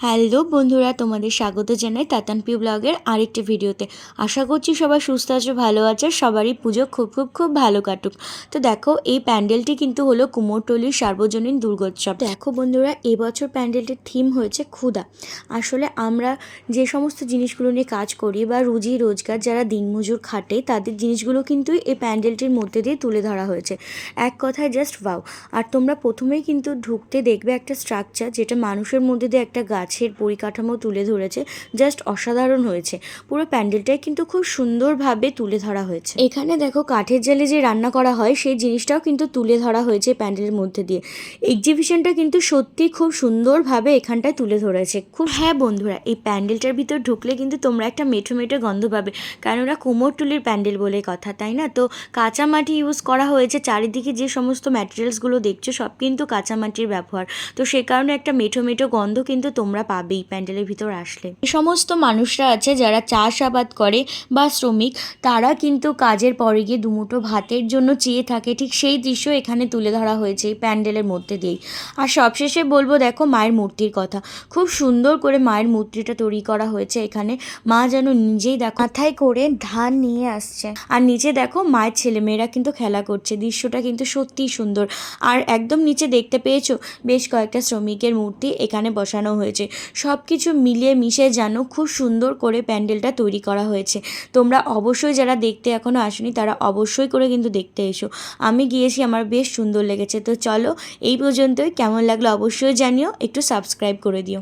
Hello বন্ধুরা, তোমাদের স্বাগত জানাই তাতানপি ব্লগের আরেকটি ভিডিওতে। আশা করছি সবাই সুস্থ আছো, ভালো আছে, সবারই পুজো খুব খুব খুব ভালো কাটুক। তো দেখো, এই প্যান্ডেলটি কিন্তু হলো কুমোরটলির সার্বজনীন দুর্গোৎসব। দেখো বন্ধুরা, এবছর প্যান্ডেলটির থিম হয়েছে ক্ষুধা। আসলে আমরা যে সমস্ত জিনিসগুলো নিয়ে কাজ করি বা রুজি রোজগার যারা দিনমজুর খাটে, তাদের জিনিসগুলো কিন্তু এই প্যান্ডেলটির মধ্যে দিয়ে তুলে ধরা হয়েছে। এক কথায় জাস্ট ভাও আর তোমরা প্রথমেই কিন্তু ঢুকতে দেখবে একটা স্ট্রাকচার যেটা মানুষের মধ্যে দিয়ে একটা গাছের পরিকাঠামো তুলে ধরেছে জাস্ট অসাধারণ হয়েছে। পুরো প্যান্ডেলটাই কিন্তু খুব সুন্দরভাবে তুলে ধরা হয়েছে। এখানে দেখো কাঠের জালে যে রান্না করা হয়, সেই জিনিসটাও কিন্তু তুলে ধরা হয়েছে প্যান্ডেলের মধ্যে দিয়ে। এক্সিবিশনটা কিন্তু সত্যি খুব সুন্দরভাবে এখানটায় তুলে ধরেছে। খুব হ্যাঁ বন্ধুরা, এই প্যান্ডেলটার ভিতর ঢুকলে কিন্তু তোমরা একটা মেঠো মেঠো গন্ধ পাবে, কারণ ওরা কুমোরটুলির প্যান্ডেল বলে কথা, তাই না? তো কাঁচা মাটি ইউজ করা হয়েছে, চারিদিকে যে সমস্ত ম্যাটেরিয়ালসগুলো দেখছ, সব কিন্তু কাঁচা মাটির ব্যবহার। তো সে কারণে একটা মেঠো মেঠো গন্ধ কিন্তু তোমরা পাবেই প্যান্ডেলের ভিতর আসলে। এই সমস্ত মানুষরা আছে যারা চাষাবাদ করে বা শ্রমিক, তারা কিন্তু কাজের পরে গিয়ে দুমুঠো ভাতের জন্য চেয়ে থাকে। ঠিক সেই দৃশ্য এখানে তুলে ধরা হয়েছে প্যান্ডেলের মধ্যে দিয়েই। আর সবশেষে বলব, দেখো মায়ের মূর্তির কথা। খুব সুন্দর করে মায়ের মূর্তিটা তৈরি করা হয়েছে এখানে। মা যেন নিজেই দেখো, মাথায় করে ধান নিয়ে আসছে। আর নিচে দেখো মায়ের ছেলেমেয়েরা কিন্তু খেলা করছে। দৃশ্যটা কিন্তু সত্যিই সুন্দর। আর একদম নিচে দেখতে পেয়েছ, বেশ কয়েকটা শ্রমিকের মূর্তি এখানে বসানো হয়েছে। সব কিছু মিলিয়ে মিশে যেন খুব সুন্দর করে প্যান্ডেলটা তৈরি করা হয়েছে। তোমরা অবশ্যই যারা দেখতে এখনও আসনি, তারা অবশ্যই করে কিন্তু দেখতে এসো। আমি গিয়েছি, আমার বেশ সুন্দর লেগেছে। তো চলো, এই পর্যন্তই। কেমন লাগল অবশ্যই জানিও। একটু সাবস্ক্রাইব করে দিও।